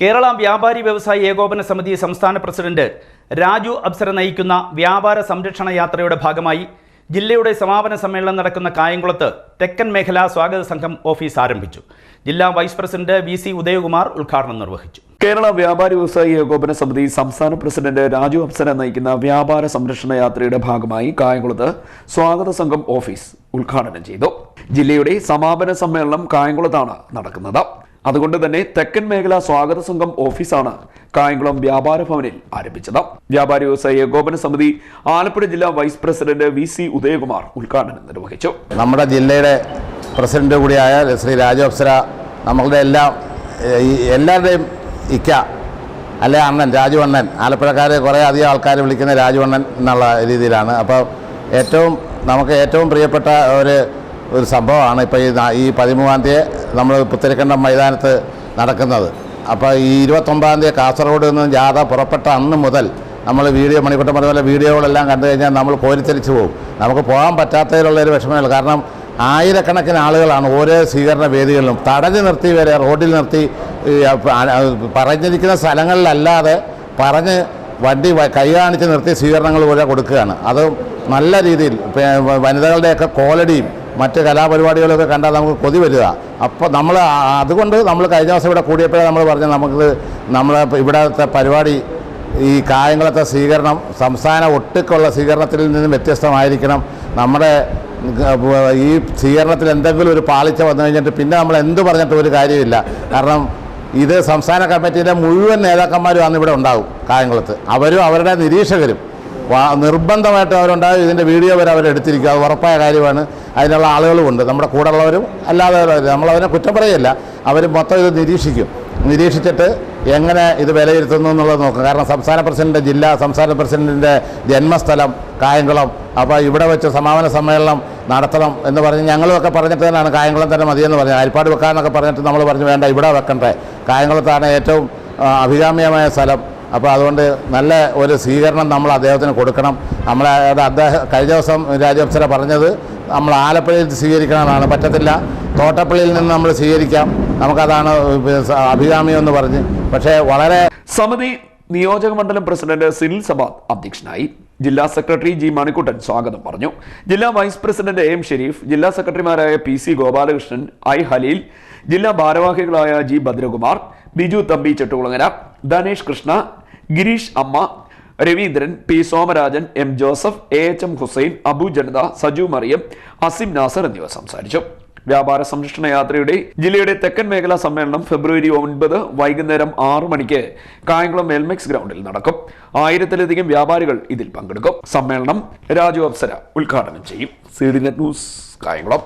കേരള വ്യാപാരി വ്യവസായി ഏകോപന സമിതി സംസ്ഥാന പ്രസിഡന്റ് രാജു അബ്സര നയിക്കുന്ന വ്യാപാര സംരക്ഷണ യാത്രയുടെ ഭാഗമായി ജില്ലയുടെ സമാപന സമ്മേളനം നടക്കുന്ന കായംകുളത്ത് തെക്കൻ മേഖലാ സ്വാഗത സംഘം ഓഫീസ് ആരംഭിച്ചു. ജില്ലാ vice president V C Udayakumar ഉദ്ഘാടനം നിർവഹിച്ചു. കേരള വ്യാപാരി വ്യവസായി ഏകോപന സമിതി സംസ്ഥാന പ്രസിഡന്റ് രാജു അപ്സര നയിക്കുന്ന വ്യാപാര സംരക്ഷണ യാത്രയുടെ ഭാഗമായി കായംകുളത്ത് സ്വാഗത സംഘം ഓഫീസ് ഉദ്ഘാടനം ചെയ്തു. ജില്ലയുടെ സമാപന സമ്മേളനം കായംകുളത്താണ് നടക്കുന്നത്. അതുകൊണ്ട് തന്നെ തെക്കൻ മേഖല സ്വാഗത സംഘം ഓഫീസാണ് കായംകുളം വ്യാപാര ഭവനിൽ ആരംഭിച്ചത്. വ്യാപാരി വ്യവസായ ഏകോപന സമിതി ആലപ്പുഴ ജില്ലാ vice president V C Udayakumar ഉദ്ഘാടനം നിർവഹിച്ചു. നമ്മുടെ ജില്ലയുടെ പ്രസിഡന്റ് കൂടിയായ ശ്രീ രാജോപ്സര നമ്മളുടെ എല്ലാം എല്ലാവരുടെയും ഇക്ക അല്ലെ അണ്ണൻ രാജു അണ്ണൻ ആലപ്പുഴക്കാരെ കുറേ അധികം ആൾക്കാർ വിളിക്കുന്ന രാജു അണ്ണൻ എന്നുള്ള രീതിയിലാണ്. അപ്പോൾ ഏറ്റവും നമുക്ക് ഏറ്റവും പ്രിയപ്പെട്ട ഒരു ഒരു സംഭവമാണ് ഇപ്പോൾ ഈ ഈ പതിമൂന്നാം തീയതി നമ്മൾ പുത്തരിക്കണ്ടം മൈതാനത്ത് നടക്കുന്നത്. അപ്പോൾ ഈ ഇരുപത്തൊമ്പതാം തീയതി കാസർഗോഡ് നിന്ന് ജാഥ പുറപ്പെട്ട അന്ന് മുതൽ നമ്മൾ വീഡിയോ മണിക്കൂട്ടം പറഞ്ഞ പോലെ വീഡിയോകളെല്ലാം കണ്ടു കഴിഞ്ഞാൽ നമ്മൾ കോരിത്തരിച്ചു പോകും. നമുക്ക് പോകാൻ പറ്റാത്തതിലുള്ള ഒരു വിഷമമില്ല കാരണം ആയിരക്കണക്കിന് ആളുകളാണ് ഓരോ സ്വീകരണ വേദികളിലും തടഞ്ഞു നിർത്തി വരെ റോഡിൽ നിർത്തി പറഞ്ഞിരിക്കുന്ന സ്ഥലങ്ങളിലല്ലാതെ പറഞ്ഞ് വണ്ടി കൈ കാണിച്ച് നിർത്തി സ്വീകരണങ്ങൾ വരെ കൊടുക്കുകയാണ്. അത് നല്ല രീതിയിൽ വനിതകളുടെയൊക്കെ കോലടിയും മറ്റ് കലാപരിപാടികളൊക്കെ കണ്ടാൽ നമുക്ക് കൊതി വരിക. അപ്പോൾ നമ്മൾ അതുകൊണ്ട് നമ്മൾ കഴിഞ്ഞ ദിവസം ഇവിടെ കൂടിയപ്പോഴേ നമ്മൾ പറഞ്ഞു നമുക്ക് നമ്മൾ ഇവിടുത്തെ പരിപാടി ഈ കായംകുളത്തെ സ്വീകരണം സംസ്ഥാന ഒട്ടുക്കുള്ള സ്വീകരണത്തിൽ നിന്നും വ്യത്യസ്തമായിരിക്കണം. നമ്മുടെ ഈ സ്വീകരണത്തിൽ എന്തെങ്കിലും ഒരു പാളിച്ച വന്നു കഴിഞ്ഞിട്ട് പിന്നെ നമ്മൾ എന്ത് പറഞ്ഞിട്ട് ഒരു കാര്യമില്ല. കാരണം ഇത് സംസ്ഥാന കമ്മിറ്റിയുടെ മുഴുവൻ നേതാക്കന്മാരും അന്ന് ഇവിടെ ഉണ്ടാകും കായംകുളത്ത് അവരും അവരുടെ നിരീക്ഷകരും. നിർബന്ധമായിട്ടും അവരുണ്ടായ. ഇതിന്റെ വീഡിയോ വരെ അവരെടുത്തിരിക്കുക അത് ഉറപ്പായ കാര്യമാണ്. അതിനുള്ള ആളുകളുമുണ്ട്. നമ്മുടെ കൂടെ ഉള്ളവരും അല്ലാതെ നമ്മളവരെ കുറ്റം പറയല്ല അവർ മൊത്തം ഇത് നിരീക്ഷിക്കും. നിരീക്ഷിച്ചിട്ട് എങ്ങനെ ഇത് വിലയിരുത്തുന്നു എന്നുള്ളത് നോക്കും. കാരണം സംസ്ഥാന പ്രസിഡന്റ് ജില്ല സംസ്ഥാന പ്രസിഡന്റിന്റെ ജന്മസ്ഥലം കായംകുളം. അപ്പോൾ ഇവിടെ വെച്ച് സമാപന സമ്മേളനം നടത്തണം എന്ന് പറഞ്ഞ് ഞങ്ങളുമൊക്കെ പറഞ്ഞിട്ട് തന്നെയാണ് കായംകുളം തന്നെ മതിയെന്ന് പറഞ്ഞത്. അരിപ്പാട് വെക്കാമെന്നൊക്കെ പറഞ്ഞിട്ട് നമ്മൾ പറഞ്ഞു വേണ്ട ഇവിടെ വെക്കണ്ടേ. കായംകുളത്താണ് ഏറ്റവും അഭികാമ്യമായ സ്ഥലം. അപ്പോൾ അതുകൊണ്ട് നല്ല ഒരു സ്വീകരണം നമ്മൾ അദ്ദേഹത്തിന് കൊടുക്കണം. നമ്മളെ അദ്ദേഹം കഴിഞ്ഞ ദിവസം രാജവത്സര പറഞ്ഞത് നമ്മൾ ആലപ്പുഴയിൽ സ്വീകരിക്കണമെന്നാണ്. പറ്റത്തില്ല. തോട്ടപ്പള്ളിയിൽ നിന്ന് നമ്മൾ സ്വീകരിക്കാം. നമുക്കതാണ് അഭികാമ്യം എന്ന് പറഞ്ഞ്. പക്ഷേ വളരെ സമിതി നിയോജക മണ്ഡലം പ്രസിഡന്റ് സിനിൽ സബാദ് അധ്യക്ഷനായി ജില്ലാ സെക്രട്ടറി ജി മണിക്കുട്ടൻ സ്വാഗതം പറഞ്ഞു. ജില്ലാ വൈസ് പ്രസിഡന്റ് എം ഷെരീഫ് ജില്ലാ സെക്രട്ടറിമാരായ P C Gopalakrishnan I Haleel ജില്ലാ ഭാരവാഹികളായ ജി ഭദ്രകുമാർ ബിജു തമ്പി ചെട്ടുകുളങ്ങര ധനേഷ് കൃഷ്ണ ഗിരീഷ് അമ്മ Raveendran P Somarajan M Joseph A H M Hussain Abu Janatha Saju Mariyam Asim Nasar എന്നിവർ സംസാരിച്ചു. വ്യാപാര സംരക്ഷണ യാത്രയുടെ ജില്ലയുടെ തെക്കൻ മേഖലാ സമ്മേളനം ഫെബ്രുവരി ഒൻപത് വൈകുന്നേരം ആറു മണിക്ക് കായംകുളം എൽമെക്സ് ഗ്രൗണ്ടിൽ നടക്കും. ആയിരത്തിലധികം വ്യാപാരികൾ ഇതിൽ പങ്കെടുക്കും. സമ്മേളനം രാജു അപ്സര ഉദ്ഘാടനം ചെയ്യും. C net news Kayamkulam.